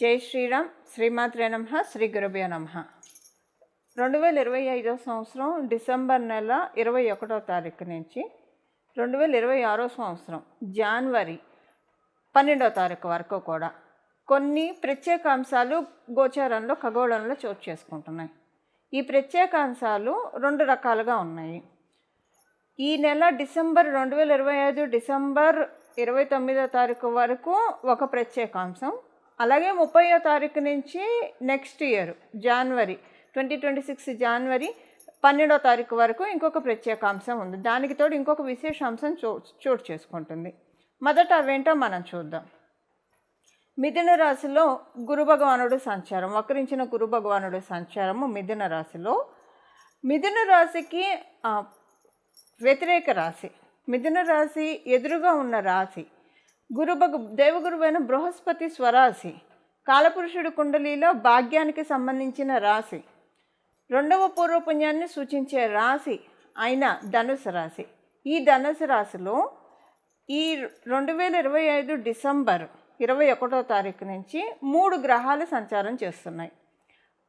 జై శ్రీరామ్. శ్రీమాత్రే నమ. శ్రీ గురుభ్యో నమ. రెండు వేల ఇరవై ఐదో సంవత్సరం డిసెంబర్ నెల ఇరవై ఒకటో తారీఖు నుంచి రెండు వేల ఇరవై ఆరో సంవత్సరం జనవరి పన్నెండో తారీఖు వరకు కూడా కొన్ని ప్రత్యేక అంశాలు గోచారంలో ఖగోళంలో చోటు చేసుకుంటున్నాయి. ఈ ప్రత్యేక అంశాలు రెండు రకాలుగా ఉన్నాయి. ఈ నెల డిసెంబర్ రెండు వేల ఇరవై ఐదు డిసెంబర్ ఇరవై తొమ్మిదో తారీఖు వరకు ఒక ప్రత్యేకాంశం అలాగే ముప్పయో తారీఖు నుంచి నెక్స్ట్ ఇయర్ జనవరి ట్వంటీ ట్వంటీ సిక్స్ జనవరి పన్నెండో తారీఖు వరకు ఇంకొక ప్రత్యేకాంశం ఉంది. దానికి తోడు ఇంకొక విశేషాంశం చో చోటు చేసుకుంటుంది. మొదట అవేంటో మనం చూద్దాం. మిథున రాశిలో గురు భగవానుడు సంచారం. వక్రించిన గురు భగవానుడు సంచారము మిథున రాశిలో. మిథున రాశికి వ్యతిరేక రాశి. మిథున రాశి ఎదురుగా ఉన్న రాశి గురుబగు దేవగురువైన బృహస్పతి స్వరాశి కాలపురుషుడు కుండలిలో భాగ్యానికి సంబంధించిన రాశి. రెండవ పూర్వపుణ్యాన్ని సూచించే రాశి అయిన ధనుసు రాశి. ఈ ధనుసు రాశిలో ఈ రెండు వేల ఇరవై ఐదు డిసెంబర్ ఇరవై ఒకటో తారీఖు నుంచి మూడు గ్రహాలు సంచారం చేస్తున్నాయి.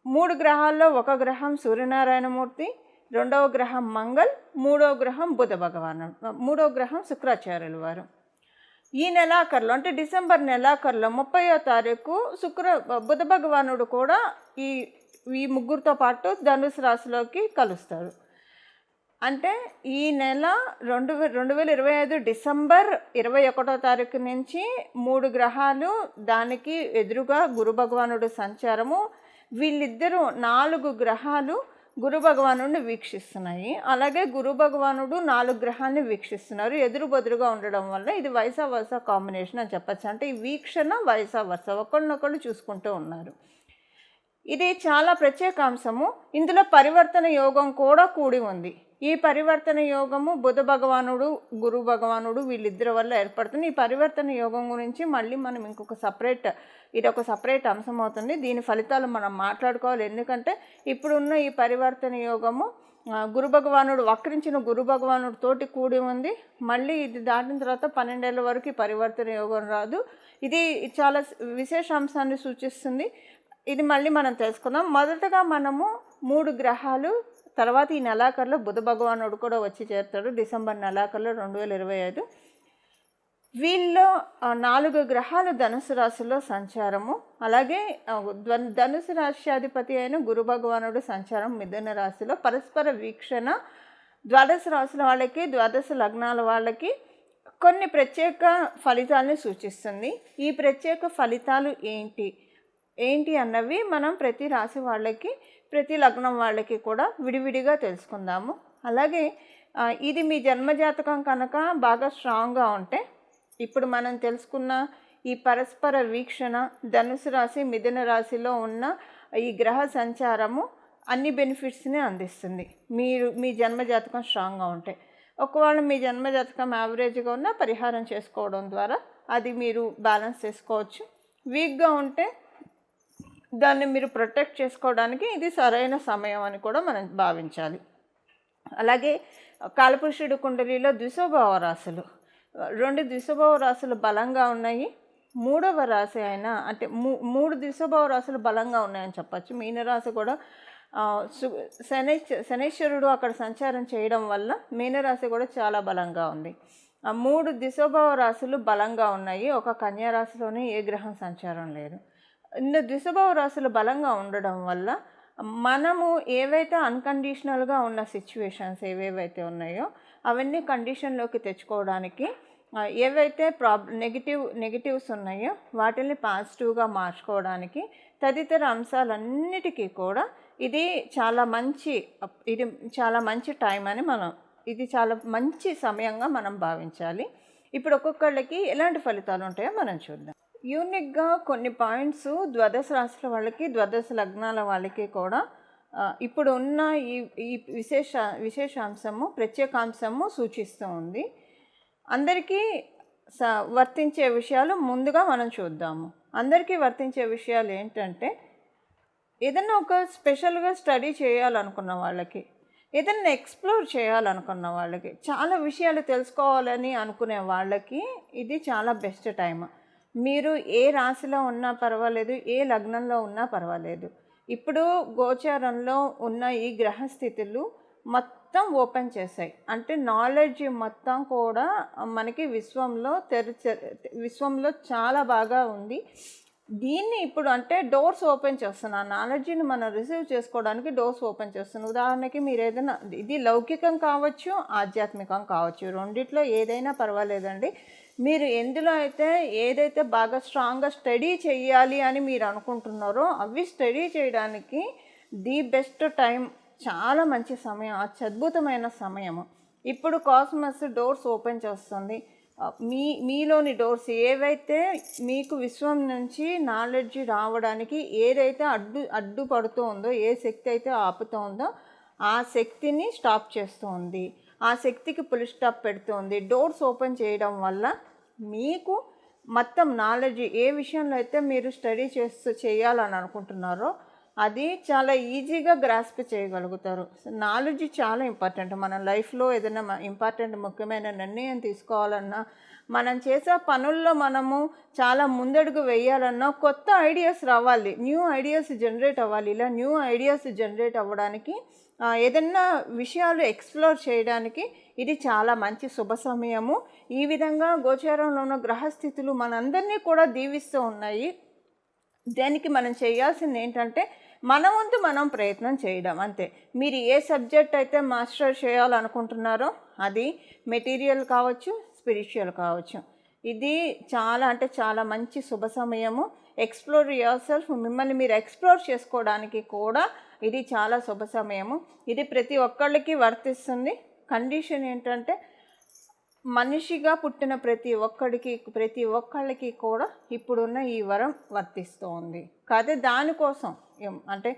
మూడు గ్రహాల్లో ఒక గ్రహం సూర్యనారాయణమూర్తి రెండవ గ్రహం మంగళ్ మూడవ గ్రహం బుధ భగవాను మూడవ గ్రహం శుక్రాచార్యుల వారు. ఈ నెలాఖరులో అంటే డిసెంబర్ నెలాఖరులో ముప్పయో తారీఖు శుక్ర బుధ భగవానుడు కూడా ఈ ఈ ముగ్గురితో పాటు ధనుసు రాశిలోకి కలుస్తారు. అంటే ఈ నెల రెండు రెండు వేల ఇరవై ఐదు డిసెంబర్ ఇరవై ఒకటో తారీఖు నుంచి మూడు గ్రహాలు దానికి ఎదురుగా గురు భగవానుడు సంచారము. వీళ్ళిద్దరూ నాలుగు గ్రహాలు గురు భగవానుడిని వీక్షిస్తున్నాయి. అలాగే గురు భగవానుడు నాలుగు గ్రహాన్ని వీక్షిస్తున్నారు. ఎదురు బదురుగా ఉండడం వల్ల ఇది వయసా వరుస కాంబినేషన్ అని చెప్పచ్చు. అంటే ఈ వీక్షణ వయసా వరుస ఒకళ్ళనొకళ్ళు చూసుకుంటూ ఉన్నారు. ఇది చాలా ప్రత్యేక అంశము ఇందులో పరివర్తన యోగం కూడా కూడి ఉంది. ఈ పరివర్తన యోగము బుధ భగవానుడు గురు భగవానుడు వీళ్ళిద్దరి వల్ల ఏర్పడుతుంది. ఈ పరివర్తన యోగం గురించి మళ్ళీ మనం ఇంకొక సపరేట్ ఇది ఒక సపరేట్ అంశం అవుతుంది. దీని ఫలితాలు మనం మాట్లాడుకోవాలి. ఎందుకంటే ఇప్పుడున్న ఈ పరివర్తన యోగము గురు భగవానుడు వక్రించిన గురు భగవానుడు తోటి కూడి ఉంది. మళ్ళీ ఇది దాటిన తర్వాత పన్నెండేళ్ళ వరకు ఈ పరివర్తన యోగం రాదు. ఇది చాలా విశేష అంశాన్ని సూచిస్తుంది. ఇది మళ్ళీ మనం తెలుసుకుందాం. మొదటగా మనము మూడు గ్రహాలు తర్వాత ఈ నెలాఖరులో బుధ భగవానుడు కూడా వచ్చి చేరుతాడు. డిసెంబర్ నెలాఖరులో రెండు వేల ఇరవై ఐదు. వీళ్ళు నాలుగు గ్రహాలు ధనుసు రాశిలో సంచారము. అలాగే ధనుసు రాశ్యాధిపతి అయిన గురు భగవానుడు సంచారం మిథున రాశిలో. పరస్పర వీక్షణ ద్వాదశ రాశుల వాళ్ళకి ద్వాదశ లగ్నాల వాళ్ళకి కొన్ని ప్రత్యేక ఫలితాలను సూచిస్తుంది. ఈ ప్రత్యేక ఫలితాలు ఏంటి? ఏంటి అన్నవి మనం ప్రతి రాశి వాళ్ళకి ప్రతి లగ్నం వాళ్ళకి కూడా విడివిడిగా తెలుసుకుందాము. అలాగే ఇది మీ జన్మజాతకం కనుక బాగా స్ట్రాంగ్గా ఉంటే ఇప్పుడు మనం తెలుసుకున్న ఈ పరస్పర వీక్షణ ధనుసు రాశి మిథున రాశిలో ఉన్న ఈ గ్రహ సంచారము అన్ని బెనిఫిట్స్ని అందిస్తుంది. మీరు మీ జన్మజాతకం స్ట్రాంగ్గా ఉంటే. ఒకవేళ మీ జన్మజాతకం యావరేజ్గా ఉన్న పరిహారం చేసుకోవడం ద్వారా అది మీరు బ్యాలెన్స్ చేసుకోవచ్చు. వీక్గా ఉంటే దాన్ని మీరు ప్రొటెక్ట్ చేసుకోవడానికి ఇది సరైన సమయం అని కూడా మనం భావించాలి. అలాగే కాలపురుషుడు కుండలిలో ద్విశోభావ రాశులు. రెండు ద్విస్వభావ రాశులు బలంగా ఉన్నాయి. మూడవ రాశి అయినా అంటే మూ మూడు ద్విస్వభావ రాశులు బలంగా ఉన్నాయని చెప్పచ్చు. మీనరాశి కూడా ఆ, సు శనైశ్వరుడు అక్కడ సంచారం చేయడం వల్ల మీనరాశి కూడా చాలా బలంగా ఉంది. ఆ మూడు దిశోభావ రాశులు బలంగా ఉన్నాయి. ఒక కన్యా రాశిలోనే ఏ గ్రహం సంచారం లేదు. ఇన్ని ద్విస్వభావ రాశులు బలంగా ఉండడం వల్ల మనము ఏవైతే అన్కండిషనల్గా ఉన్న సిచ్యువేషన్స్ ఏవేవైతే ఉన్నాయో అవన్నీ కండిషన్లోకి తెచ్చుకోవడానికి ఏవైతే ప్రాబ్ నెగిటివ్ నెగిటివ్స్ ఉన్నాయో వాటిని పాజిటివ్గా మార్చుకోవడానికి తదితర అంశాలన్నిటికీ కూడా ఇది చాలా మంచి ఇది చాలా మంచి టైం అని మనం ఇది చాలా మంచి సమయంగా మనం భావించాలి. ఇప్పుడు ఒక్కొక్కళ్ళకి ఎలాంటి ఫలితాలు ఉంటాయో మనం చూద్దాం. యూనిక్గా కొన్ని పాయింట్స్ ద్వాదశ రాశుల వాళ్ళకి ద్వాదశ లగ్నాల వాళ్ళకి కూడా ఇప్పుడు ఉన్న ఈ ఈ విశేష విశేషాంశము ప్రత్యేకాంశము సూచిస్తూ ఉంది. అందరికీ స వర్తించే విషయాలు ముందుగా మనం చూద్దాము. అందరికీ వర్తించే విషయాలు ఏంటంటే ఏదైనా ఒక స్పెషల్గా స్టడీ చేయాలనుకున్న వాళ్ళకి ఏదైనా ఎక్స్ప్లోర్ చేయాలనుకున్న వాళ్ళకి చాలా విషయాలు తెలుసుకోవాలని అనుకునే వాళ్ళకి ఇది చాలా బెస్ట్ టైం మీరు ఏ రాశిలో ఉన్నా పర్వాలేదు ఏ లగ్నంలో ఉన్నా పర్వాలేదు. ఇప్పుడు గోచారంలో ఉన్న ఈ గ్రహస్థితులు మొత్తం ఓపెన్ చేశాయి. అంటే నాలెడ్జ్ మొత్తం కూడా మనకి విశ్వంలో తెరిచ విశ్వంలో చాలా బాగా ఉంది. దీన్ని ఇప్పుడు అంటే డోర్స్ ఓపెన్ చేస్తున్నా నాలెడ్జ్ని మనం రిసీవ్ చేసుకోవడానికి డోర్స్ ఓపెన్ చేస్తున్నాం. ఉదాహరణకి మీరు ఏదైనా ఇది లౌకికం కావచ్చు ఆధ్యాత్మికం కావచ్చు రెండిట్లో ఏదైనా పర్వాలేదండి. మీరు ఎందులో అయితే ఏదైతే బాగా స్ట్రాంగ్గా స్టడీ చేయాలి అని మీరు అనుకుంటున్నారో అవి స్టడీ చేయడానికి ది బెస్ట్ టైం చాలా మంచి సమయం అత్యద్భుతమైన సమయము. ఇప్పుడు కాస్మస్ డోర్స్ ఓపెన్ చేస్తుంది. మీ మీలోని డోర్స్ ఏవైతే మీకు విశ్వం నుంచి నాలెడ్జ్ రావడానికి ఏదైతే అడ్డు అడ్డుపడుతూ ఉందో ఏ శక్తి అయితే ఆపుతూ ఉందో ఆ శక్తిని స్టాప్ చేస్తూ ఉంది ఆ శక్తికి పులి స్టాప్ పెడుతుంది. డోర్స్ ఓపెన్ చేయడం వల్ల మీకు మొత్తం నాలెడ్జ్ ఏ విషయంలో అయితే మీరు స్టడీ చేస్తూ చేయాలని అనుకుంటున్నారో అది చాలా ఈజీగా గ్రాస్ప్ చేయగలుగుతారు. నాలెడ్జ్ చాలా ఇంపార్టెంట్ మన లైఫ్లో ఏదైనా ఇంపార్టెంట్ ముఖ్యమైన నిర్ణయం తీసుకోవాలన్నా మనం చేసే పనుల్లో మనము చాలా ముందడుగు వేయాలన్నా కొత్త ఐడియాస్ రావాలి. న్యూ ఐడియాస్ జనరేట్ అవ్వాలి. ఇలా న్యూ ఐడియాస్ జనరేట్ అవ్వడానికి ఏదన్నా విషయాలు ఎక్స్ప్లోర్ చేయడానికి ఇది చాలా మంచి శుభ సమయము. ఈ విధంగా గోచారంలో ఉన్న గ్రహస్థితులు మనందరినీ కూడా దీవిస్తూ ఉన్నాయి. దానికి మనం చేయాల్సింది ఏంటంటే మన వంతు మనం ప్రయత్నం చేయడం అంతే. మీరు ఏ సబ్జెక్ట్ అయితే మాస్టర్ చేయాలనుకుంటున్నారో అది మెటీరియల్ కావచ్చు స్పిరిచువల్ కావచ్చు. ఇది చాలా అంటే చాలా మంచి శుభ సమయము. Explore yourself. మిమ్మల్ని మీరు ఎక్స్ప్లోర్ చేసుకోవడానికి కూడా ఇది చాలా శుభ సమయము. ఇది ప్రతి ఒక్కళ్ళకి వర్తిస్తుంది. కండిషన్ ఏంటంటే మనిషిగా పుట్టిన ప్రతి ఒక్కడికి ప్రతి ఒక్కళ్ళకి కూడా ఇప్పుడున్న ఈ వరం వర్తిస్తోంది. కాదే దానికోసం అంటే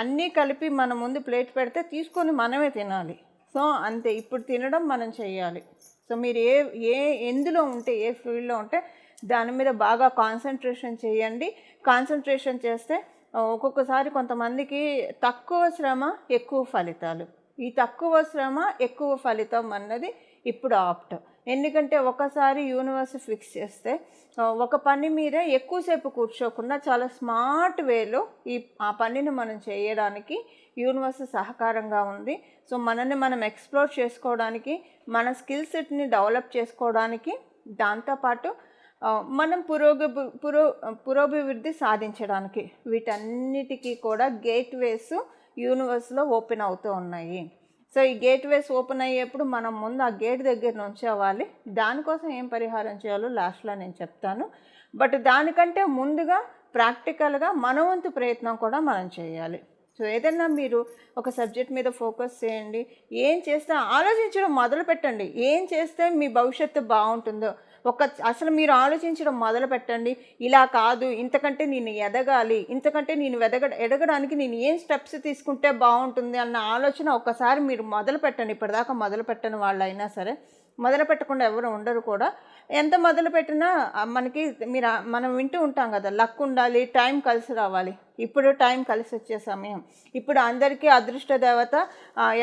అన్నీ కలిపి మన ముందు ప్లేట్ పెడితే తీసుకొని మనమే తినాలి. సో అంతే ఇప్పుడు తినడం మనం చేయాలి సో మీరు ఏ ఏ ఎందులో ఉంటే ఏ ఫీల్డ్లో ఉంటే దాని మీద బాగా కాన్సన్ట్రేషన్ చేయండి. కాన్సన్ట్రేషన్ చేస్తే ఒక్కొక్కసారి కొంతమందికి తక్కువ శ్రమ ఎక్కువ ఫలితాలు. ఈ తక్కువ శ్రమ ఎక్కువ ఫలితం అన్నది ఇప్పుడు ఆప్ట్. ఎందుకంటే ఒకసారి యూనివర్స్ ఫిక్స్ చేస్తే ఒక పని మీద ఎక్కువసేపు కూర్చోకుండా చాలా స్మార్ట్ వేలో ఈ ఆ పనిని మనం చేయడానికి యూనివర్స్ సహకారంగా ఉంది. సో మనల్ని మనం ఎక్స్ప్లోర్ చేసుకోవడానికి మన స్కిల్ సెట్ని డెవలప్ చేసుకోవడానికి దాంతోపాటు మనం పురోగ పురో పురోభివృద్ధి సాధించడానికి వీటన్నిటికీ కూడా గేట్వేస్ యూనివర్స్లో ఓపెన్ అవుతూ ఉన్నాయి. సో ఈ గేట్వేస్ ఓపెన్ అయ్యేప్పుడు మనం ముందు ఆ గేట్ దగ్గర నుంచోవాలి దానికోసం ఏం పరిహారం చేయాలో లాస్ట్లో నేను చెప్తాను. బట్ దానికంటే ముందుగా ప్రాక్టికల్గా మన వంతు ప్రయత్నం కూడా మనం చేయాలి. సో ఏదైనా మీరు ఒక సబ్జెక్ట్ మీద ఫోకస్ చేయండి. ఏం చేస్తే ఆలోచించడం మొదలు పెట్టండి ఏం చేస్తే మీ భవిష్యత్తు బాగుంటుందో ఒక అసలు మీరు ఆలోచించడం మొదలు పెట్టండి. ఇలా కాదు ఇంతకంటే నేను ఎదగాలి ఇంతకంటే నేను ఎదగ ఎదగడానికి నేను ఏం స్టెప్స్ తీసుకుంటే బాగుంటుంది అన్న ఆలోచన ఒకసారి మీరు మొదలు పెట్టండి. ఇప్పటిదాకా మొదలు పెట్టని వాళ్ళు అయినా సరే మొదలు పెట్టకుండా ఎవరు ఉండరు కూడా. ఎంత మొదలు పెట్టినా మనకి మీరు మనం వింటూ ఉంటాం కదా లక్ ఉండాలి టైం కలిసి రావాలి. ఇప్పుడు టైం కలిసి వచ్చే సమయం. ఇప్పుడు అందరికీ అదృష్ట దేవత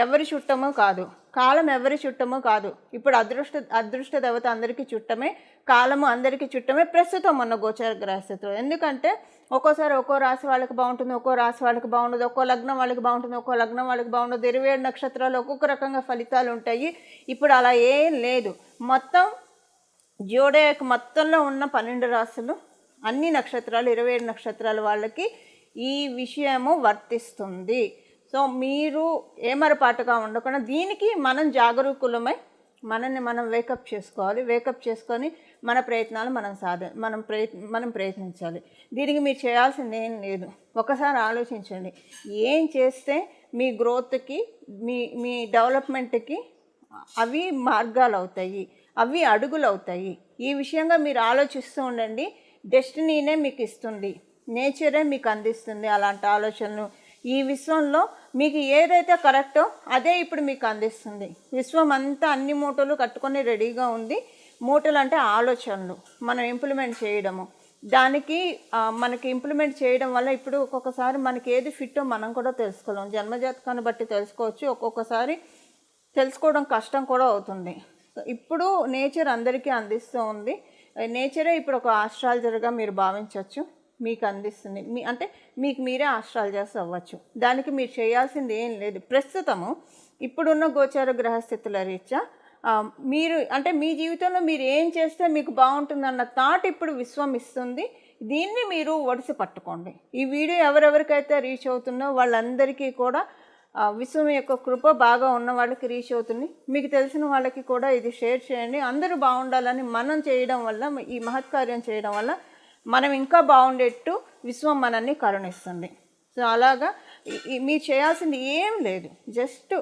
ఎవరి చుట్టమో కాదు. కాలం ఎవరి చుట్టమో కాదు. ఇప్పుడు అదృష్ట అదృష్ట దేవత అందరికీ చుట్టమే కాలము అందరికీ చుట్టమే ప్రస్తుతం ఉన్న గోచర గ్రహస్థితిలో. ఎందుకంటే ఒక్కోసారి ఒక్కో రాశి వాళ్ళకి బాగుంటుంది ఒక్కో రాశి వాళ్ళకి బాగుండదు ఒక్కో లగ్నం వాళ్ళకి బాగుంటుంది ఒక్కో లగ్నం వాళ్ళకి బాగుండదు. ఇరవై ఏడు నక్షత్రాలు ఒక్కొక్క రకంగా ఫలితాలు ఉంటాయి. ఇప్పుడు అలా ఏం లేదు. మొత్తం జోడేక్ మొత్తంలో ఉన్న పన్నెండు రాశులు అన్ని నక్షత్రాలు ఇరవై ఏడు నక్షత్రాల వాళ్ళకి ఈ విషయము వర్తిస్తుంది. సో మీరు ఏమరపాటుగా ఉండకుండా దీనికి మనం జాగరూకులమై మనల్ని మనం వేకప్ చేసుకోవాలి. వేకప్ చేసుకొని మన ప్రయత్నాలు మనం సాధ మనం ప్రయత్ మనం ప్రయత్నించాలి. దీనికి మీరు చేయాల్సింది ఏం లేదు. ఒకసారి ఆలోచించండి. ఏం చేస్తే మీ గ్రోత్కి మీ మీ డెవలప్మెంట్కి అవి మార్గాలు అవుతాయి అవి అడుగులు అవుతాయి ఈ విషయంగా మీరు ఆలోచిస్తూ ఉండండి. డెస్టినీనే మీకు ఇస్తుంది. నేచరే మీకు అందిస్తుంది. అలాంటి ఆలోచనలు. ఈ విశ్వంలో మీకు ఏదైతే కరెక్టో అదే ఇప్పుడు మీకు అందిస్తుంది. విశ్వం అంతా అన్ని మూటలు కట్టుకొని రెడీగా ఉంది. మూటలు అంటే ఆలోచనలు. మనం ఇంప్లిమెంట్ చేయడము. దానికి మనకి ఇంప్లిమెంట్ చేయడం వల్ల ఇప్పుడు ఒక్కొక్కసారి మనకి ఏది ఫిట్టో మనం కూడా తెలుసుకోలేం. జన్మజాతకాన్ని బట్టి తెలుసుకోవచ్చు. ఒక్కొక్కసారి తెలుసుకోవడం కష్టం కూడా అవుతుంది. ఇప్పుడు నేచర్ అందరికీ అందిస్తూ ఉంది. నేచరే ఇప్పుడు ఒక ఆస్ట్రాలజర్గా మీరు భావించవచ్చు మీకు అందిస్తుంది మీ అంటే మీకు మీరే ఆస్ట్రాలజర్స్ అవ్వచ్చు. దానికి మీరు చేయాల్సింది ఏం లేదు. ప్రస్తుతము ఇప్పుడున్న గోచార గ్రహస్థితుల రీత్యా మీరు అంటే మీ జీవితంలో మీరు ఏం చేస్తే మీకు బాగుంటుందన్న థాట్ ఇప్పుడు విశ్వం ఇస్తుంది. దీన్ని మీరు ఒడిసి పట్టుకోండి. ఈ వీడియో ఎవరెవరికైతే రీచ్ అవుతుందో వాళ్ళందరికీ కూడా విశ్వం యొక్క కృప బాగా ఉన్న వాళ్ళకి రీచ్ అవుతుంది. మీకు తెలిసిన వాళ్ళకి కూడా ఇది షేర్ చేయండి. అందరూ బాగుండాలని మనం చేయడం వల్ల ఈ మహత్కార్యం చేయడం వల్ల మనం ఇంకా బాగుండేట్టు విశ్వం మనల్ని కరుణిస్తుంది. సో అలాగా మీరు చేయాల్సింది ఏం లేదు. జస్ట్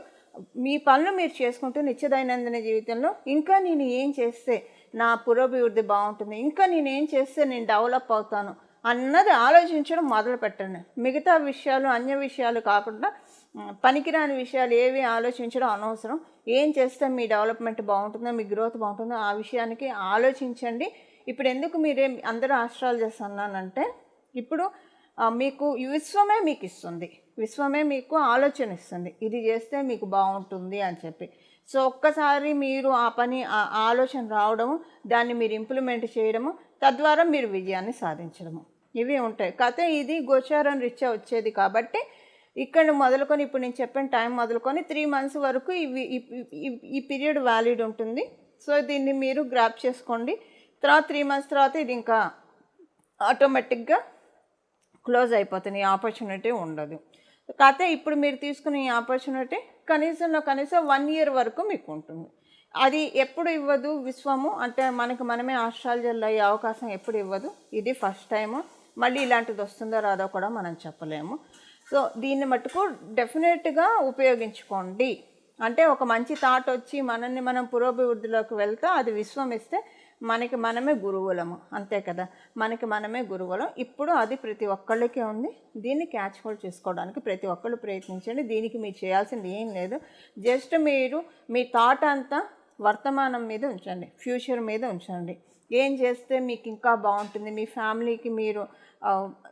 మీ పనులు మీరు చేసుకుంటూ నిత్యదైనందిన జీవితంలో ఇంకా నేను ఏం చేస్తే నా పురోభివృద్ధి బాగుంటుంది ఇంకా నేను ఏం చేస్తే నేను డెవలప్ అవుతాను అన్నది ఆలోచించడం మొదలు పెట్టండి. మిగతా విషయాలు అన్య విషయాలు కాకుండా పనికిరాని విషయాలు ఏవి ఆలోచించడం అనవసరం. ఏం చేస్తే మీ డెవలప్మెంట్ బాగుంటుందో మీ గ్రోత్ బాగుంటుందో ఆ విషయానికి ఆలోచించండి. ఇప్పుడు ఎందుకు మీరే అందరూ ఆస్ట్రాలజర్స్ అన్నానంటే ఇప్పుడు మీకు విశ్వమే మీకు ఇస్తుంది విశ్వమే మీకు ఆలోచన ఇస్తుంది ఇది చేస్తే మీకు బాగుంటుంది అని చెప్పి. సో ఒక్కసారి మీరు ఆ పని ఆ ఆలోచన రావడము దాన్ని మీరు ఇంప్లిమెంట్ చేయడము తద్వారా మీరు విజయాన్ని సాధించడము. ఇవి ఉంటాయి. కథ ఇది గోచారం రీత్యా వచ్చేది కాబట్టి ఇక్కడ మొదలుకొని ఇప్పుడు నేను చెప్పిన టైం మొదలుకొని త్రీ మంత్స్ వరకు ఇవి ఈ- ఈ- ఈ పీరియడ్ వ్యాలిడ్ ఉంటుంది. సో దీన్ని మీరు గ్రాప్ చేసుకోండి. తర్వాత త్రీ మంత్స్ తర్వాత ఇది ఇంకా ఆటోమేటిక్గా క్లోజ్ అయిపోతుంది ఈ ఆపర్చునిటీ ఉండదు. కాకపోతే ఇప్పుడు మీరు తీసుకున్న ఈ ఆపర్చునిటీ కనీసంలో కనీసం వన్ ఇయర్ వరకు మీకు ఉంటుంది. అది ఎప్పుడు ఇవ్వదు విశ్వము అంటే మనకి మనమే ఆస్ట్రాలజర్లు అయ్యే అవకాశం ఎప్పుడు ఇవ్వదు. ఇది ఫస్ట్ టైము. మళ్ళీ ఇలాంటిది వస్తుందో రాదో కూడా మనం చెప్పలేము. సో దీన్ని మటుకు డెఫినెట్గా ఉపయోగించుకోండి. అంటే ఒక మంచి థాట్ వచ్చి మనల్ని మనం పురోభివృద్ధిలోకి వెళ్తే అది విశ్వం ఇస్తే మనకి మనమే గురువులము. అంతే కదా? మనకి మనమే గురువులం. ఇప్పుడు అది ప్రతి ఒక్కళ్ళకి ఉంది. దీన్ని క్యాచ్ హోల్డ్ చేసుకోవడానికి ప్రతి ఒక్కళ్ళు ప్రయత్నించండి. దీనికి మీరు చేయాల్సింది ఏం లేదు. జస్ట్ మీరు మీ థాట్ అంతా వర్తమానం మీద ఉంచండి. ఫ్యూచర్ మీద ఉంచండి. ఏం చేస్తే మీకు ఇంకా బాగుంటుంది? మీ ఫ్యామిలీకి మీరు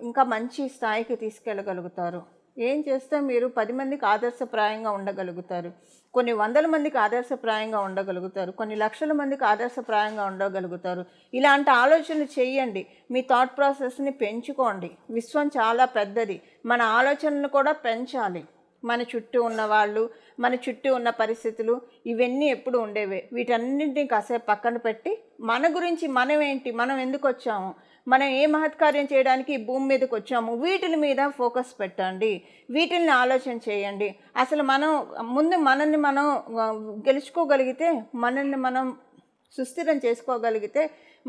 ఇంకా మంచి స్థాయికి తీసుకెళ్ళగలుగుతారు. ఏం చేస్తే మీరు పది మందికి ఆదర్శప్రాయంగా ఉండగలుగుతారు? కొన్ని వందల మందికి ఆదర్శప్రాయంగా ఉండగలుగుతారు. కొన్ని లక్షల మందికి ఆదర్శప్రాయంగా ఉండగలుగుతారు. ఇలాంటి ఆలోచనలు చేయండి. మీ థాట్ ప్రాసెస్ని పెంచుకోండి. విశ్వం చాలా పెద్దది. మన ఆలోచనలు కూడా పెంచాలి. మన చుట్టూ ఉన్న వాళ్ళు మన చుట్టూ ఉన్న పరిస్థితులు ఇవన్నీ ఎప్పుడు ఉండేవే. వీటన్నింటినీ కాసేపు పక్కన పెట్టి మన గురించి మనం ఏంటి మనం ఎందుకు వచ్చాము? మనం ఏ మహత్కార్యం చేయడానికి భూమి మీదకి వచ్చాము వీటిని మీద ఫోకస్ పెట్టండి. వీటిని ఆలోచన చేయండి. అసలు మనం ముందు మనల్ని మనం గెలుచుకోగలిగితే మనల్ని మనం సుస్థిరం చేసుకోగలిగితే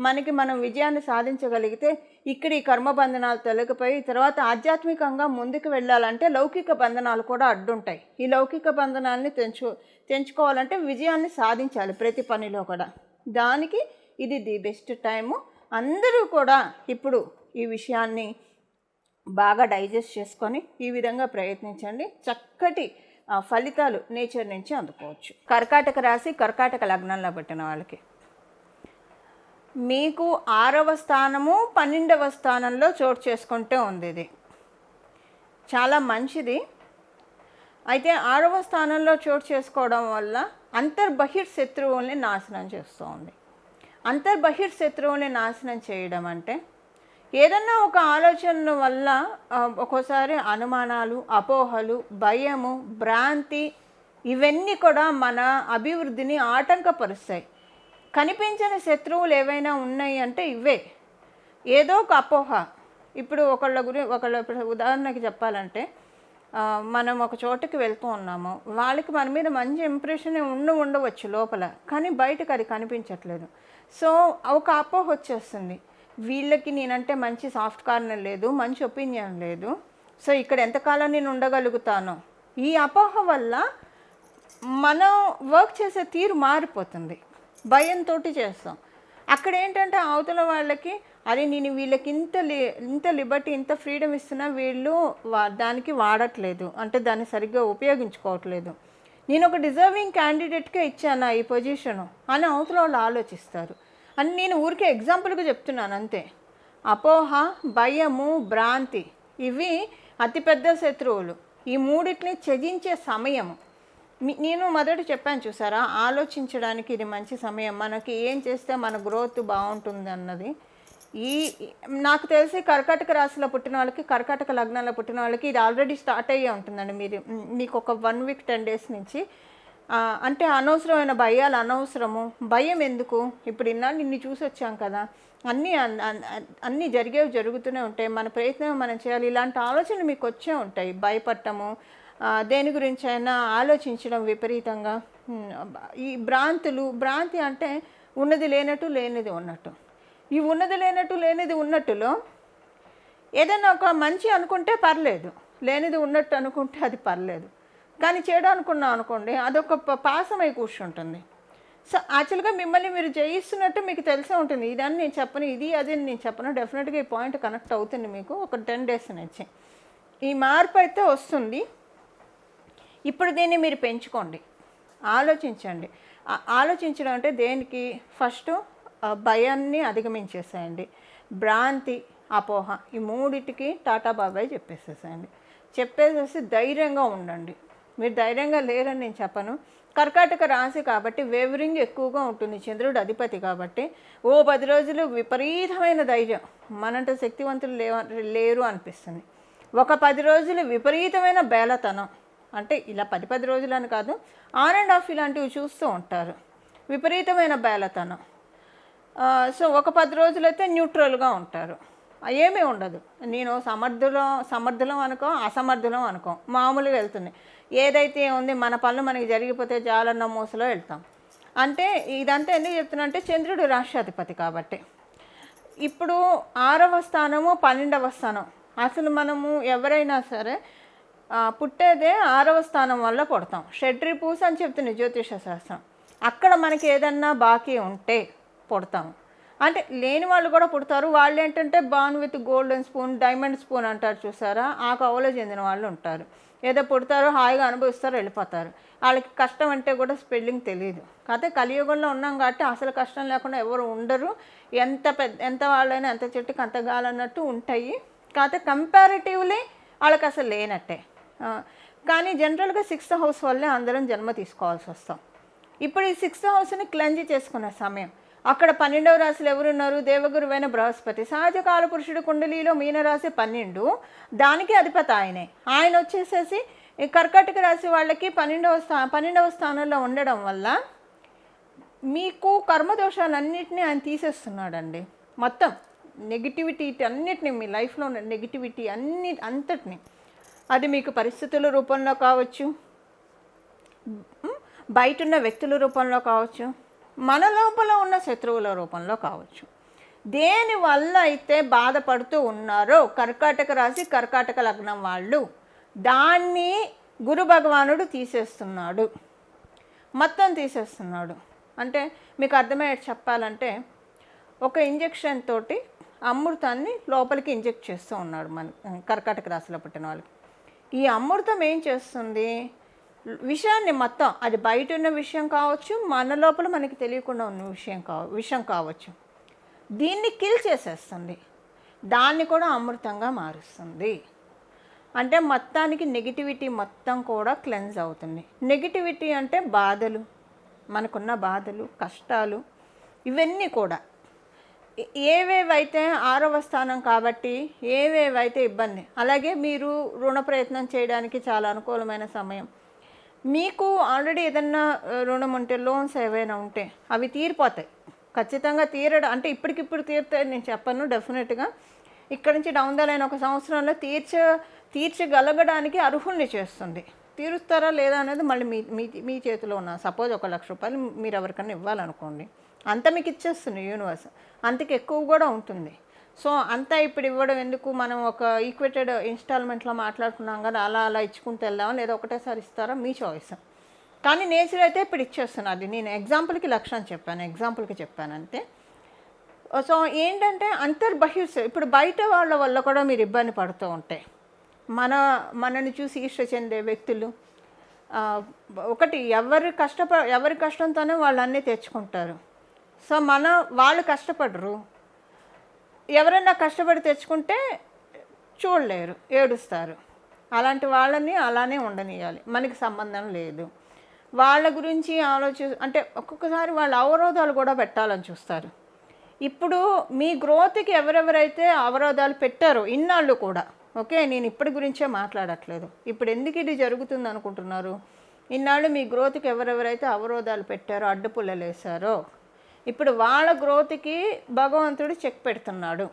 మనకి మనం విజయాన్ని సాధించగలిగితే ఇక్కడ ఈ కర్మ బంధనాలు తొలగిపోయి తర్వాత ఆధ్యాత్మికంగా ముందుకు వెళ్ళాలంటే లౌకిక బంధనాలు కూడా అడ్డుంటాయి. ఈ లౌకిక బంధనాలని తెంచు తెంచుకోవాలంటే విజయాన్ని సాధించాలి ప్రతి పనిలో కూడా. దానికి ఇది ది బెస్ట్ టైము. అందరూ కూడా ఇప్పుడు ఈ విషయాన్ని బాగా డైజెస్ట్ చేసుకొని ఈ విధంగా ప్రయత్నించండి. చక్కటి ఆ, ఫలితాలు నేచర్ నుంచి అందుకోవచ్చు. కర్కాటక రాశి కర్కాటక లగ్నంలో పెట్టిన వాళ్ళకి. మీకు ఆరవ స్థానము పన్నెండవ స్థానంలో చోటు చేసుకుంటూ ఉంది ఇది. చాలా మంచిది. అయితే ఆరవ స్థానంలో చోటు చేసుకోవడం వల్ల అంతర్బహిర్ శత్రువుల్ని నాశనం చేస్తూ ఉంది అంతర్బహిర్ శత్రువుల్ని నాశనం చేయడం అంటే ఏదన్నా ఒక ఆలోచన వల్ల ఒక్కోసారి అనుమానాలు అపోహలు భయము భ్రాంతి ఇవన్నీ కూడా మన అభివృద్ధిని ఆటంకపరుస్తాయి. కనిపించని శత్రువులు ఏవైనా ఉన్నాయి అంటే ఇవే. ఏదో ఒక అపోహ. ఇప్పుడు ఒకళ్ళ గురి ఒకళ్ళ ఉదాహరణకి చెప్పాలంటే మనం ఒక చోటుకి వెళ్తూ ఉన్నాము. వాళ్ళకి మన మీద మంచి ఇంప్రెషన్ ఉండి ఉండవచ్చు లోపల కానీ బయటకు అది కనిపించట్లేదు. సో ఒక అపోహ వచ్చేస్తుంది. వీళ్ళకి నేనంటే మంచి సాఫ్ట్ కార్నర్ లేదు మంచి ఒపీనియన్ లేదు. సో ఇక్కడ ఎంతకాలం నేను ఉండగలుగుతాను. ఈ అపోహ వల్ల మనం వర్క్ చేసే తీరు మారిపోతుంది. భయంతో చేస్తాం. అక్కడ ఏంటంటే అవతల వాళ్ళకి అరే నేను వీళ్ళకి ఇంత లి ఇంత లిబర్టీ ఇంత ఫ్రీడమ్ ఇస్తున్నా వీళ్ళు వా దానికి వాడట్లేదు. అంటే దాన్ని సరిగ్గా ఉపయోగించుకోవట్లేదు. నేను ఒక డిజర్వింగ్ క్యాండిడేట్కే ఇచ్చాను ఈ పొజిషను అని అవతల వాళ్ళు ఆలోచిస్తారు. అని నేను ఊరికే ఎగ్జాంపుల్గా చెప్తున్నాను అంతే. అపోహ భయము భ్రాంతి ఇవి అతిపెద్ద శత్రువులు. ఈ మూడింటిని త్యజించే సమయము నేను మొదట చెప్పాను చూసారా ఆలోచించడానికి ఇది మంచి సమయం. మనకి ఏం చేస్తే మన గ్రోత్ బాగుంటుంది అన్నది ఈ నాకు తెలిసి కర్కాటక రాశిలో పుట్టిన వాళ్ళకి కర్కాటక లగ్నంలో పుట్టిన వాళ్ళకి ఇది ఆల్రెడీ స్టార్ట్ అయ్యే ఉంటుందండి. మీరు మీకు ఒక వన్ వీక్ టెన్ డేస్ నుంచి అంటే అనవసరమైన భయాలు అనవసరము భయం ఎందుకు? ఇప్పుడు ఇన్నాళ్ళు నిన్ను చూసి వచ్చాం కదా. అన్నీ అన్- అన్నీ జరిగేవి జరుగుతూనే ఉంటాయి. మన ప్రయత్నం మనం చేయాలి. ఇలాంటి ఆలోచనలు మీకు వచ్చే ఉంటాయి. భయపడటము దేని గురించి అయినా ఆలోచించడం విపరీతంగా. ఈ భ్రాంతులు భ్రాంతి అంటే ఉన్నది లేనట్టు లేనిది ఉన్నట్టు. ఈ ఉన్నది లేనట్టు లేనిది ఉన్నట్టులో ఏదైనా ఒక మంచి అనుకుంటే పర్లేదు లేనిది ఉన్నట్టు అనుకుంటే అది పర్లేదు. కానీ చెడు అనుకున్నాం అనుకోండి అదొక ప- పాసమై కూర్చుంటుంది. సో యాక్చువల్గా మిమ్మల్ని మీరు జయిస్తున్నట్టు మీకు తెలిసే ఉంటుంది. ఇదని నేను చెప్పను ఇది అది నేను చెప్పను. డెఫినెట్గా ఈ పాయింట్ కనెక్ట్ అవుతుంది మీకు. ఒక టెన్ డేస్ నుంచి. ఈ మార్పు అయితే వస్తుంది. ఇప్పుడు దీన్ని మీరు పెంచుకోండి. ఆలోచించండి. ఆలోచించడం అంటే దేనికి? ఫస్ట్ భయాన్ని అధిగమించేసేయండి. భ్రాంతి అపోహ ఈ మూడిటికి టాటా బాబాయ్ చెప్పేసేసేయండి. చెప్పేసేసి ధైర్యంగా ఉండండి. మీరు ధైర్యంగా లేరని నేను చెప్పను. కర్కాటక రాశి కాబట్టి వేవరింగ్ ఎక్కువగా ఉంటుంది. చంద్రుడు అధిపతి కాబట్టి ఓ పది రోజులు విపరీతమైన ధైర్యం. మనంత శక్తివంతులు లేవ లేరు అనిపిస్తుంది. ఒక పది రోజులు విపరీతమైన బేలతనం. అంటే ఇలా పది పది రోజులు అని కాదు ఆన్ అండ్ ఆఫ్ ఇలాంటివి చూస్తూ ఉంటారు. విపరీతమైన బేలతనం. సో ఒక పది రోజులైతే న్యూట్రల్గా ఉంటారు. ఏమీ ఉండదు. నేను సమర్థులం సమర్థులం అనుకో అసమర్థులం అనుకో మామూలుగా వెళ్తుంది. ఏదైతే ఉంది మన పనులు మనకి జరిగిపోతే జాలన్న మూసలో వెళ్తాం. అంటే ఇదంతా ఎందుకు చెప్తున్నా అంటే చంద్రుడు రాష్ట్రాధిపతి కాబట్టి. ఇప్పుడు ఆరవ స్థానము పన్నెండవ స్థానం. అసలు మనము ఎవరైనా సరే పుట్టేదే ఆరవ స్థానం వల్ల పుడతాం. షడ్రి పూస అని చెప్తుంది జ్యోతిష శాస్త్రం. అక్కడ మనకి ఏదన్నా బాకీ ఉంటే పుడతాము. అంటే లేని వాళ్ళు కూడా పుడతారు. వాళ్ళు ఏంటంటే born with golden spoon diamond spoon అంటారు చూసారా? ఆ కవలో చెందిన వాళ్ళు ఉంటారు. ఏదో పుడతారు హాయిగా అనుభవిస్తారు వెళ్ళిపోతారు. వాళ్ళకి కష్టం అంటే కూడా స్పెల్లింగ్ తెలియదు కాకపోతే కలియుగంలో ఉన్నాం కాబట్టి అసలు కష్టం లేకుండా ఎవరు ఉండరు. ఎంత పెద్ద ఎంత వాళ్ళైనా ఎంత చెట్టుకి అంత గాలన్నట్టు ఉంటాయి. కాకపోతే కంపారిటివ్లీ వాళ్ళకి అసలు లేనట్టే. కానీ జనరల్గా సిక్స్త్ హౌస్ వల్లే అందరం జన్మ తీసుకోవాల్సి వస్తాం. ఇప్పుడు ఈ సిక్స్త్ హౌస్ని క్లెంజ్ చేసుకునే సమయం. అక్కడ పన్నెండవ రాశులు ఎవరున్నారు? దేవగురువైన బృహస్పతి. సహజ కాలపురుషుడు కుండలిలో మీనరాశి పన్నెండు. దానికి అధిపతి ఆయనే. ఆయన వచ్చేసేసి కర్కటక కర్కాటక రాశి వాళ్ళకి పన్నెండవ స్థా పన్నెండవ స్థానంలో ఉండడం వల్ల మీకు కర్మదోషాలన్నింటినీ ఆయన తీసేస్తున్నాడండి. మొత్తం నెగిటివిటీ అన్నిటినీ మీ లైఫ్లో ఉన్న నెగిటివిటీ అన్ని అంతటిని. అది మీకు పరిస్థితుల రూపంలో కావచ్చు. బయట ఉన్న వ్యక్తుల రూపంలో కావచ్చు. మన లోపల ఉన్న శత్రువుల రూపంలో కావచ్చు. దేని వల్ల అయితే బాధపడుతూ ఉన్నారో కర్కాటక రాశి కర్కాటక లగ్నం వాళ్ళు దాన్ని గురు భగవానుడు తీసేస్తున్నాడు. మొత్తం తీసేస్తున్నాడు. అంటే మీకు అర్థమయ్యేది చెప్పాలంటే ఒక ఇంజెక్షన్ తోటి అమృతాన్ని లోపలికి ఇంజెక్ట్ చేస్తూ ఉన్నాడు మన కర్కాటక రాశిలో పుట్టిన వాళ్ళకి. ఈ అమృతం ఏం చేస్తుంది? విషయాన్ని మొత్తం అది బయట ఉన్న విషయం కావచ్చు మన లోపల మనకి తెలియకుండా ఉన్న విషయం కావ విషయం కావచ్చు. దీన్ని కిల్ చేసేస్తుంది. దాన్ని కూడా అమృతంగా మారుస్తుంది. అంటే మొత్తానికి నెగిటివిటీ మొత్తం కూడా క్లెన్స్ అవుతుంది. నెగిటివిటీ అంటే బాధలు మనకున్న బాధలు కష్టాలు ఇవన్నీ కూడా. ఏవేవైతే ఆరవ స్థానం కాబట్టి ఏవేవైతే ఇబ్బంది అలాగే మీరు రుణ ప్రయత్నం చేయడానికి చాలా అనుకూలమైన సమయం మీకు ఆల్రెడీ ఏదన్నా రుణం ఉంటే లోన్స్ ఏవైనా ఉంటే అవి తీరిపోతాయి. ఖచ్చితంగా తీరడం అంటే ఇప్పటికిప్పుడు తీరుతాయి నేను చెప్పను డెఫినెట్గా ఇక్కడ నుంచి డౌన్ ద లైన్ ఒక సంవత్సరంలో తీర్చ తీర్చగలగడానికి అర్హుల్ని చేస్తుంది. తీరుస్తారా లేదా అనేది మళ్ళీ మీ మీ మీ చేతిలో ఉన్న సపోజ్ ఒక లక్ష రూపాయలు మీరు ఎవరికైనా ఇవ్వాలనుకోండి అంత మీకు ఇచ్చేస్తుంది యూనివర్స్ అంతకు ఎక్కువ కూడా ఉంటుంది. సో అంతా ఇప్పుడు ఇవ్వడం ఎందుకు? మనం ఒక ఈక్వేటెడ్ ఇన్స్టాల్మెంట్లో మాట్లాడుకున్నాం కదా అలా అలా ఇచ్చుకుంటూ వెళ్దాం లేదా ఒకటేసారి ఇస్తారా? మీ చాయిస్ కానీ నేచర్ అయితే ఇప్పుడు ఇచ్చేస్తున్నది నేను ఎగ్జాంపుల్కి లక్ష్యం చెప్పాను ఎగ్జాంపుల్కి చెప్పాను అంతే. సో ఏంటంటే అంతర్బహిస్ ఇప్పుడు బయట వాళ్ళ వల్ల కూడా మీరు ఇబ్బంది పడుతూ ఉంటాయి మన మనని చూసి ఈర్ష చెందే వ్యక్తులు ఒకటి ఎవరి కష్టప ఎవరి కష్టంతోనే వాళ్ళు అన్నీ తెచ్చుకుంటారు. సో మన వాళ్ళు కష్టపడరు. ఎవరైనా కష్టపడి తెచ్చుకుంటే చూడలేరు ఏడుస్తారు. అలాంటి వాళ్ళని అలానే ఉండనియాలి. మనకి సంబంధం లేదు. వాళ్ళ గురించి ఆలోచి అంటే ఒక్కొక్కసారి వాళ్ళ అవరోధాలు కూడా పెట్టాలని చూస్తారు. ఇప్పుడు మీ గ్రోత్కి ఎవరెవరైతే అవరోధాలు పెట్టారో ఇన్నాళ్ళు కూడా ఓకే నేను ఇప్పటి గురించే మాట్లాడట్లేదు. ఇప్పుడు ఎందుకు ఇది జరుగుతుంది అనుకుంటున్నారు? ఇన్నాళ్ళు మీ గ్రోత్కి ఎవరెవరైతే అవరోధాలు పెట్టారో అడ్డుపుల్లలు వేశారో ఇప్పుడు వాళ్ళ గ్రోత్కి భగవంతుడు చెక్ పెడుతున్నాడు.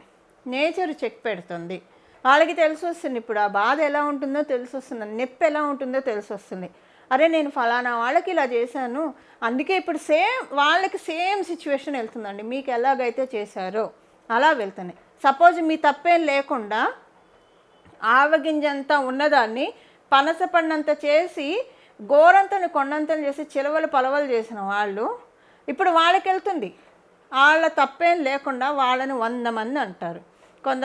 నేచర్ చెక్ పెడుతుంది. వాళ్ళకి తెలిసి వస్తుంది ఇప్పుడు ఆ బాధ ఎలా ఉంటుందో తెలిసి వస్తుంది నొప్పి ఎలా ఉంటుందో తెలిసి వస్తుంది అరే నేను ఫలానా వాళ్ళకి ఇలా చేశాను. అందుకే ఇప్పుడు సేమ్ వాళ్ళకి సేమ్ సిచ్యువేషన్ వెళ్తుందండి. మీకు ఎలాగైతే చేశారో అలా వెళ్తుంది. సపోజ్ మీ తప్పేం లేకుండా ఆవగింజంతా ఉన్నదాన్ని పనస పండంత చేసి గోరంతని కొండంతని చేసి చిలవలు పలవలు చేసిన వాళ్ళు ఇప్పుడు వాళ్ళకి వెళ్తుంది వాళ్ళ తప్పేం లేకుండా వాళ్ళని వంద మంది అంటారు. కొంత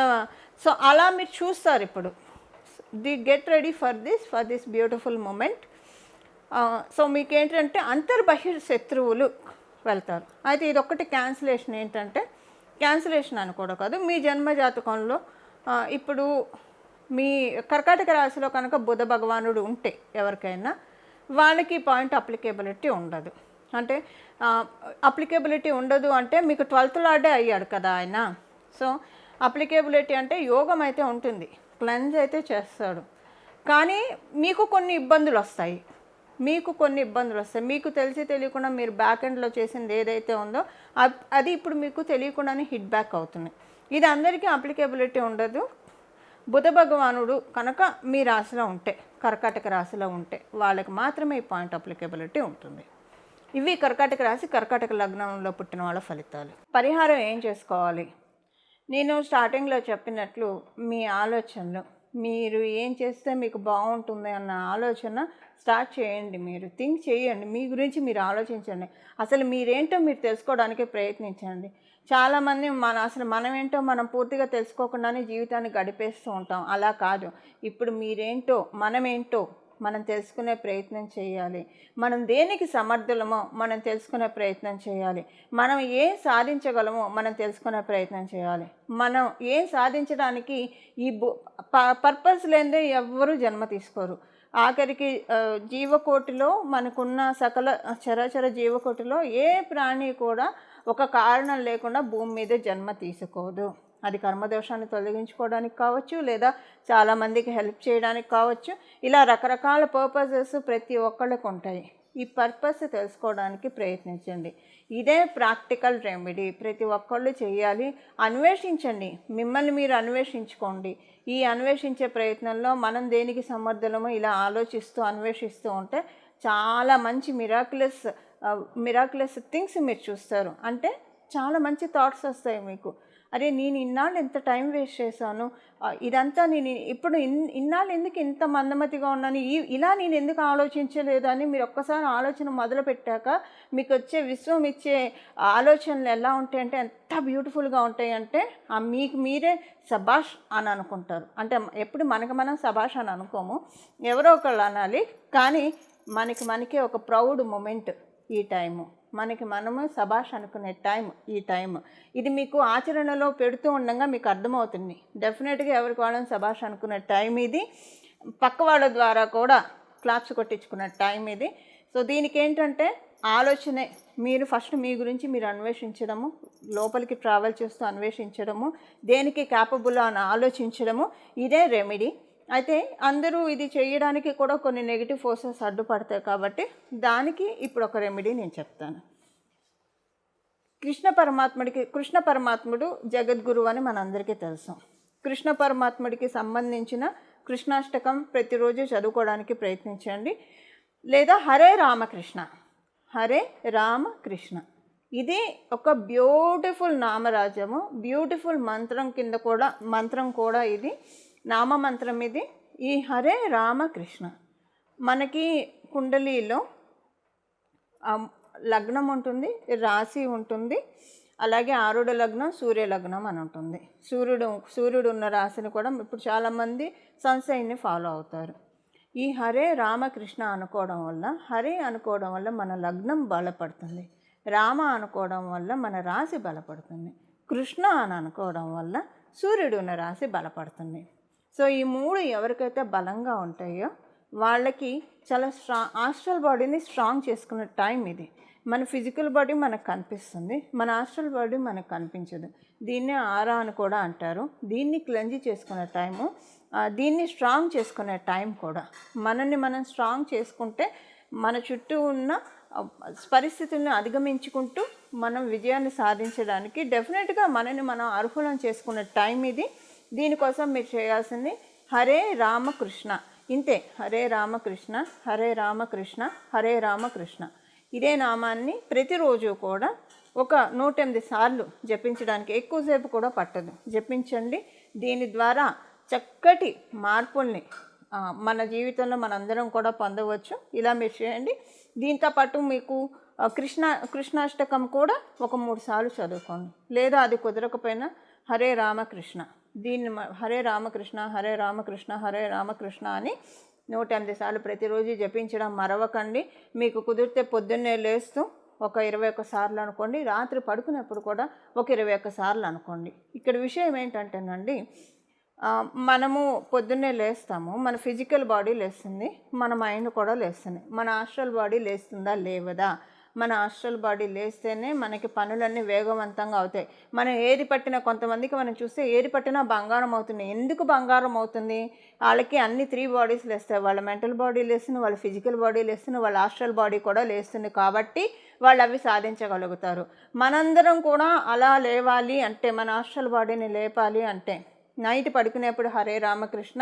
సో అలా మీరు చూస్తారు ఇప్పుడు. The get ready for this for this beautiful moment. So మీకేంటంటే అంతర్బహిర్ శత్రువులు వెళ్తారు. అయితే ఇది ఒక్కటి క్యాన్సిలేషన్ ఏంటంటే క్యాన్సిలేషన్ అనుకోవడం కాదు. మీ జన్మ జాతకంలో ఇప్పుడు మీ కర్కాటక రాశిలో కనుక బుధ భగవానుడు ఉంటే ఎవరికైనా వాళ్ళకి పాయింట్ అప్లికేబిలిటీ ఉండదు. అంటే అప్లికేబిలిటీ ఉండదు అంటే మీకు ట్వెల్త్ లాడే అయ్యాడు కదా ఆయన. సో అప్లికేబిలిటీ అంటే యోగం అయితే ఉంటుంది. క్లెన్స్ అయితే చేస్తాడు. కానీ మీకు కొన్ని ఇబ్బందులు వస్తాయి. మీకు కొన్ని ఇబ్బందులు వస్తాయి. మీకు తెలిసి తెలియకుండా మీరు బ్యాక్ ఎండ్లో చేసింది ఏదైతే ఉందో అది ఇప్పుడు మీకు తెలియకుండానే హిట్ బ్యాక్ అవుతుంది. ఇది అందరికీ అప్లికేబిలిటీ ఉండదు. బుధ భగవానుడు కనుక మీ రాశిలో ఉంటే కర్కాటక రాశిలో ఉంటే వాళ్ళకి మాత్రమే ఈ పాయింట్ అప్లికేబిలిటీ ఉంటుంది. ఇవి కర్కాటక రాశి కర్కాటక లగ్నంలో పుట్టిన వాళ్ళ ఫలితాలు. పరిహారం ఏం చేసుకోవాలి? నేను స్టార్టింగ్లో చెప్పినట్లు మీ ఆలోచనలు మీరు ఏం చేస్తే మీకు బాగుంటుంది అన్న ఆలోచన స్టార్ట్ చేయండి మీరు. థింక్ చేయండి మీ గురించి మీరు ఆలోచించండి. అసలు మీరేంటో మీరు తెలుసుకోవడానికి ప్రయత్నించండి. చాలామంది మన అసలు మనం ఏంటో మనం పూర్తిగా తెలుసుకోకుండానే జీవితాన్ని గడిపేస్తూ ఉంటాం. అలా కాదు. ఇప్పుడు మీరేంటో మనమేంటో మనం తెలుసుకునే ప్రయత్నం చేయాలి. మనం దేనికి సమర్థులమో మనం తెలుసుకునే ప్రయత్నం చేయాలి. మనం ఏం సాధించగలమో మనం తెలుసుకునే ప్రయత్నం చేయాలి. మనం ఏం సాధించడానికి ఈ ప- పర్పస్ లేదే ఎవ్వరూ జన్మ తీసుకోరు. ఆఖరికి జీవకోటిలో మనకున్న సకల చరాచర జీవకోటిలో ఏ ప్రాణి కూడా ఒక కారణం లేకుండా భూమి మీద జన్మ తీసుకోదు. అది కర్మదోషాన్ని తొలగించుకోవడానికి కావచ్చు లేదా చాలామందికి హెల్ప్ చేయడానికి కావచ్చు. ఇలా రకరకాల పర్పసెస్ ప్రతి ఒక్కళ్ళకు ఉంటాయి. ఈ పర్పస్ తెలుసుకోవడానికి ప్రయత్నించండి. ఇదే ప్రాక్టికల్ రెమెడీ. ప్రతి ఒక్కళ్ళు చేయాలి. అన్వేషించండి. మిమ్మల్ని మీరు అన్వేషించుకోండి. ఈ అన్వేషించే ప్రయత్నంలో మనం దేనికి సమర్థులమో ఇలా ఆలోచిస్తూ అన్వేషిస్తూ ఉంటే చాలా మంచి మిరాకులస్ మిరాకులస్ థింగ్స్ మీరు చూస్తారు. అంటే చాలా మంచి థాట్స్ వస్తాయి మీకు. అరే నేను ఇన్నాళ్ళు ఎంత టైం వేస్ట్ చేశాను? ఇదంతా నేను ఇప్పుడు ఇన్ ఇన్నాళ్ళు ఎందుకు ఇంత మందమతిగా ఉన్నాను? ఈ ఇలా నేను ఎందుకు ఆలోచించలేదు అని మీరు ఒక్కసారి ఆలోచన మొదలు పెట్టాక మీకు వచ్చే విశ్వం ఇచ్చే ఆలోచనలు ఎలా ఉంటాయంటే ఎంత బ్యూటిఫుల్గా ఉంటాయంటే ఆ మీకు మీరే సబాష్ అని అనుకుంటారు. అంటే ఎప్పుడు మనకు మనం సబాష్ అని అనుకోము. ఎవరో ఒకళ్ళు అనాలి. కానీ మనకి మనకే ఒక ప్రౌడ్ మూమెంట్ ఈ టైము. మనకి మనము సభాష్ అనుకునే టైం ఈ టైం ఇది మీకు ఆచరణలో పెడుతూ ఉండగా మీకు అర్థమవుతుంది. డెఫినెట్గా ఎవరికి వాళ్ళని సభాష్ అనుకునే టైం ఇది. పక్క వాళ్ళ ద్వారా కూడా క్లాప్స్ కొట్టించుకున్న టైం ఇది. సో దీనికి ఏంటంటే ఆలోచనే. మీరు ఫస్ట్ మీ గురించి మీరు అన్వేషించడము లోపలికి ట్రావెల్ చేస్తూ అన్వేషించడము దేనికి క్యాపబుల్ అని ఆలోచించడము ఇదే రెమెడీ అయితే అందరూ ఇది చేయడానికి కూడా కొన్ని నెగిటివ్ ఫోర్సెస్ అడ్డుపడతాయి కాబట్టి దానికి ఇప్పుడు ఒక రెమెడీ నేను చెప్తాను. కృష్ణ పరమాత్ముడికి కృష్ణ పరమాత్ముడు జగద్గురువు అని మనందరికీ తెలుసు. కృష్ణ పరమాత్ముడికి సంబంధించిన కృష్ణాష్టకం ప్రతిరోజు చదువుకోవడానికి ప్రయత్నించండి. లేదా హరే రామకృష్ణ హరే రామకృష్ణ. ఇది ఒక బ్యూటిఫుల్ నామరాజము బ్యూటిఫుల్ మంత్రం కింద కూడా మంత్రం కూడా ఇది. నామ మంత్రం ఇది. ఈ హరే రామకృష్ణ. మనకి కుండలీలో లగ్నం ఉంటుంది రాశి ఉంటుంది అలాగే ఆరుడ లగ్నం సూర్య లగ్నం అని ఉంటుంది. సూర్యుడు సూర్యుడు ఉన్న రాశిని కూడా ఇప్పుడు చాలామంది సన్సైన్ని ఫాలో అవుతారు. ఈ హరే రామకృష్ణ అనుకోవడం వల్ల హరే అనుకోవడం వల్ల మన లగ్నం బలపడుతుంది. రామ అనుకోవడం వల్ల మన రాశి బలపడుతుంది. కృష్ణ అని అనుకోవడం వల్ల సూర్యుడు ఉన్న రాశి బలపడుతుంది. సో ఈ మూడు ఎవరికైతే బలంగా ఉంటాయో వాళ్ళకి చాలా స్ట్రాంగ్ ఆస్ట్రల్ బాడీని స్ట్రాంగ్ చేసుకునే టైం ఇది. మన ఫిజికల్ బాడీ మనకు కనిపిస్తుంది మన ఆస్ట్రల్ బాడీ మనకు కనిపించదు. దీన్నే ఆరా అని కూడా అంటారు. దీన్ని క్లెంజ్ చేసుకునే టైము దీన్ని స్ట్రాంగ్ చేసుకునే టైం కూడా. మనల్ని మనం స్ట్రాంగ్ చేసుకుంటే మన చుట్టూ ఉన్న పరిస్థితులను అధిగమించుకుంటూ మనం విజయాన్ని సాధించడానికి డెఫినెట్గా మనని మనం అర్హులం చేసుకునే టైం ఇది. దీనికోసం మీరు చేయాల్సింది హరే రామకృష్ణ. ఇంతే హరే రామకృష్ణ హరే రామకృష్ణ హరే రామకృష్ణ. ఇదే నామాన్ని ప్రతిరోజు కూడా ఒక నూట ఎనిమిది సార్లు జపించడానికి ఎక్కువసేపు కూడా పట్టదు. జపించండి. దీని ద్వారా చక్కటి మార్పుల్ని మన జీవితంలో మనందరం కూడా పొందవచ్చు. ఇలా మీరు చేయండి. దీంతో పాటు మీకు కృష్ణ కృష్ణాష్టకం కూడా ఒక మూడు సార్లు చదువుకోండి. లేదా అది కుదరకపోయినా హరే రామకృష్ణ. దీన్ని హరే రామకృష్ణ హరే రామకృష్ణ హరే రామకృష్ణ అని నూట ఎనిమిది సార్లు ప్రతిరోజు జపించడం మరవకండి. మీకు కుదిరితే పొద్దున్నే లేస్తూ ఒక ఇరవై ఒక్క సార్లు అనుకోండి. రాత్రి పడుకునేప్పుడు కూడా ఒక ఇరవై ఒక్క సార్లు అనుకోండి. ఇక్కడ విషయం ఏంటంటేనండి మనము పొద్దున్నే లేస్తాము. మన ఫిజికల్ బాడీ లేస్తుంది. మన మైండ్ కూడా లేస్తుంది. మన ఆస్ట్రల్ బాడీ లేస్తుందా లేవదా? మన ఆస్ట్రల్ బాడీ లేస్తేనే మనకి పనులన్నీ వేగవంతంగా అవుతాయి. మనం ఏది పట్టినా కొంతమందికి మనం చూస్తే ఏది పట్టినా బంగారం అవుతుంది ఎందుకు బంగారం అవుతుంది? వాళ్ళకి అన్ని త్రీ బాడీస్ లేస్తాయి. వాళ్ళ మెంటల్ బాడీ లేస్తుంది వాళ్ళ ఫిజికల్ బాడీ లేస్తుంది వాళ్ళ ఆస్ట్రల్ బాడీ కూడా లేస్తుంది కాబట్టి వాళ్ళు అవి సాధించగలుగుతారు. మనందరం కూడా అలా లేవాలి అంటే మన ఆస్ట్రల్ బాడీని లేపాలి అంటే నైట్ పడుకునేప్పుడు హరే రామకృష్ణ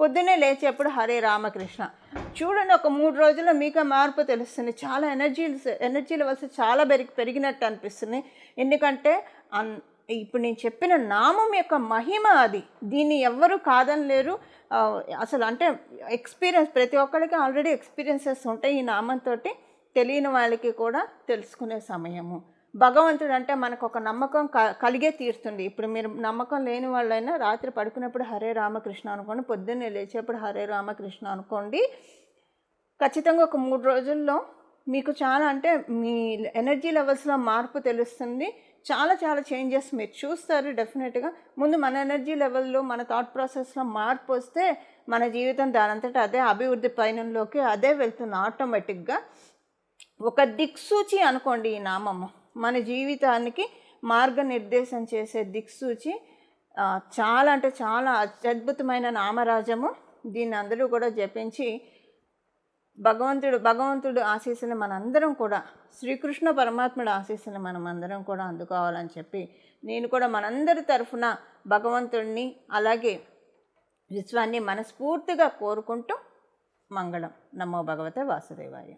పొద్దున్నే లేచేప్పుడు హరే రామకృష్ణ. చూడండి ఒక మూడు రోజుల్లో మీకు మార్పు తెలుస్తుంది. చాలా ఎనర్జీ ఎనర్జీ లెవెల్స్ చాలా పెరిగి పెరిగినట్టు అనిపిస్తుంది. ఎందుకంటే అన్ ఇప్పుడు నేను చెప్పిన నామం యొక్క మహిమ అది. దీన్ని ఎవ్వరూ కాదనలేరు. లేరు అసలు అంటే ఎక్స్పీరియన్స్ ప్రతి ఒక్కరికి ఆల్రెడీ ఎక్స్పీరియన్సెస్ ఉంటాయి ఈ నామంతో తెలియని వాళ్ళకి కూడా తెలుసుకునే సమయము. భగవంతుడు అంటే మనకు ఒక నమ్మకం క- కలిగే తీరుతుంది. ఇప్పుడు మీరు నమ్మకం లేని వాళ్ళైనా రాత్రి పడుకున్నప్పుడు హరే రామకృష్ణ అనుకోండి పొద్దున్నే లేచేప్పుడు హరే రామకృష్ణ అనుకోండి ఖచ్చితంగా ఒక మూడు రోజుల్లో మీకు చాలా అంటే మీ ఎనర్జీ లెవెల్స్లో మార్పు తెలుస్తుంది. చాలా చాలా చేంజెస్ మీరు చూస్తారు డెఫినెట్గా. ముందు మన ఎనర్జీ లెవెల్లో మన థాట్ ప్రాసెస్లో మార్పు వస్తే మన జీవితం దానంతటా అదే అభివృద్ధి పయనంలోకి అదే వెళ్తుంది ఆటోమేటిక్గా. ఒక దిక్సూచి అనుకోండి ఈ నామము. మన జీవితానికి మార్గనిర్దేశం చేసే దిక్సూచి చాలా అంటే చాలా అత్యద్భుతమైన నామరాజము. దీన్ని అందరూ కూడా జపించి భగవంతుడు భగవంతుడు ఆశీస్సులు మనందరం కూడా శ్రీకృష్ణ పరమాత్ముడు ఆశీస్సులు మనం అందరం కూడా అందుకోవాలని చెప్పి నేను కూడా మనందరి తరఫున భగవంతుడిని అలాగే విశ్వాన్ని మనస్ఫూర్తిగా కోరుకుంటూ మంగళం. నమో భగవతే వాసుదేవాయ.